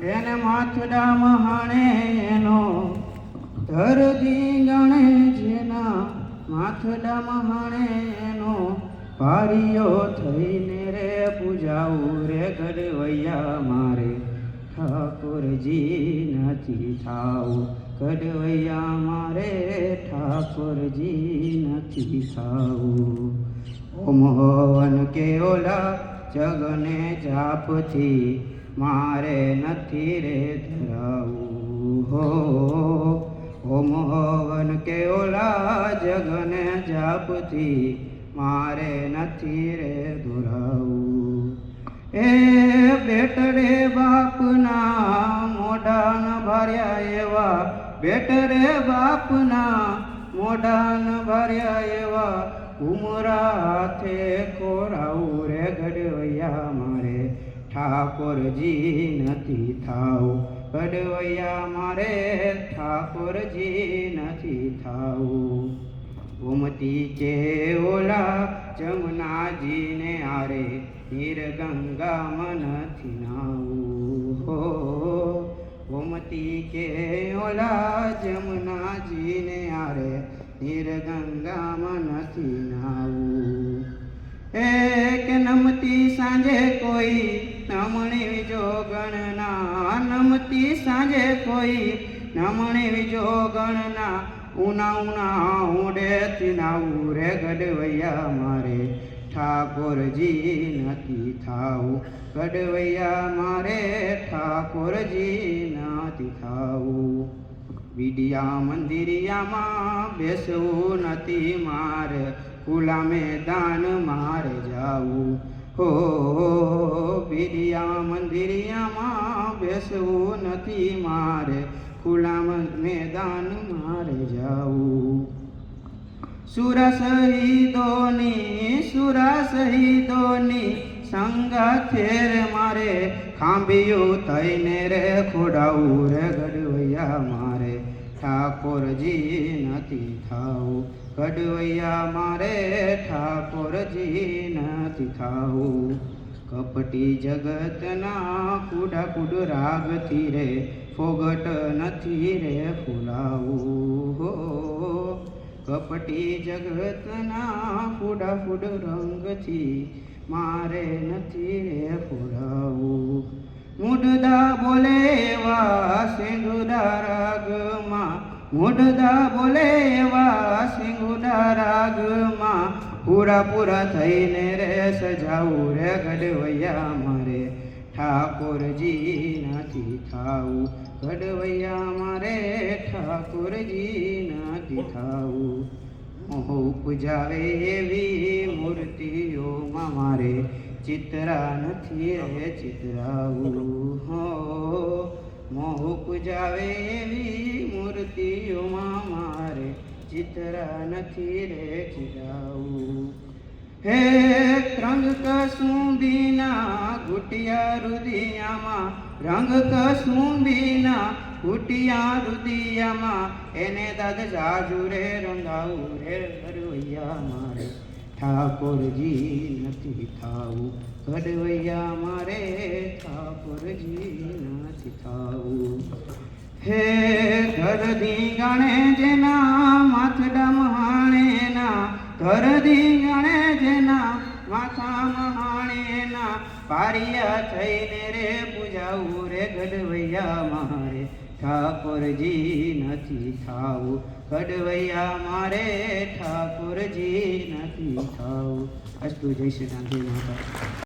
એને માથડા મહાણે એનો ધરતી ગણે જેના માથડા મહાણે એનો પારીઓ થઈને રે પૂજાવું રે ગડવૈયા મારે. ઠાકોરજી નથી થાવું. ગડવૈયા મારે ઠાકોરજી નથી થાવું. ઓમ હવન કે ઓલા જગને જાપથી મારે નથી રે ધરાવું. હો ઓમ હવન કે ઓલા જગને જાપથી મારે નથી રે ધરાવું. એ બેટ રે બાપના મોઢાન ભર્યા એવા બેટ રે બાપના મોઢાન ભર્યા એવા, ઉમરા હાથે ઠાકોરજી નથી થાવું. કડવૈયા મારે ઠાકોરજી નથી થાવું. ગોમતી કે ઓલા જમનાજીને આરે નિર્ગંગામાં નથી નાવું. હો ગોમતી કે ઓલા જમનાજીને આરે નિર્ગંગામાં નથી નાવું. એક નમતી સાંજે કોઈ નમણી જોગણના નમતી સાંજે કોઈ. નમણી જોગણના ઉના ઉના ઉડેથી નાવું રે ગડવૈયા મારે. ઠાકોરજી નથી થાવું. ગડવૈયા મારે ઠાકોરજી નથી થાવું. વિડિયા મંદિરિયામાં બેસવું નથી મારે. ખુલ્લા મેદાન મારે જાવું. હો વિડિયા મંદિરિયામાં બેસવું નથી મારે. ખુલ્લા મેદાન મારે જાવું. સુરા શહીદોની સુરા શહીદોની સંગાથેર મારે. ખાંભિયું થઈને રે ખોડાવું રે ગડવૈયા મારે. ઠાકોરજી નથી થાવું. કડવૈયા મારે ઠાકોરજી નથી થાવું. કપટી જગતના કુડા કુડ રાગથી રે, ફોગટ નથી રે ફૂલાવું. હો, કપટી જગતના ફૂડા ફૂડ રંગથી મારે નથી રે ફૂલાવું. મુડદા બોલે એવા મુઢદા બોલે એવા રાગમાં, પૂરા પૂરા થઈને રે સજાવું રે ગડવૈયા મારે. ઠાકોરજી નથી થાવું ગડવૈયા મારે, ઠાકોરજી નથી થાવું મોહ ઉપજાવે એવી મૂર્તિઓમાં મારે, ચિત્રા નથી રે ચિતરાવું. હો મોહ ઉપજાવે એવી મૂર્તિઓમાં મારે ચિતરા નથી રે ચિરાવું. હે રંગ કસુંબીના ઘૂટિયા રુદિયામાં રંગ કસુંબીના ઘૂટિયા રુદિયામાં, એને દાદ જાજુ રે રંગાવું રે ગરવૈયા મારે. ઠાકોરજી નથી થાવું. ગડવૈયા મારે ઠાકોરજી નથી થાવું. હે ઘરદી ગણે જેના માથડા મહાણેના ઘરદી ગણે જેના માથા મહાણેના પારિયા થઈને રે પૂજાવું રે ગડવૈયા મારે. ઠાકોરજી નથી થાવું કડવૈયા મારે ઠાકોરજી નથી થાવું અસ્તુ જય શ્રી રામ જય માતા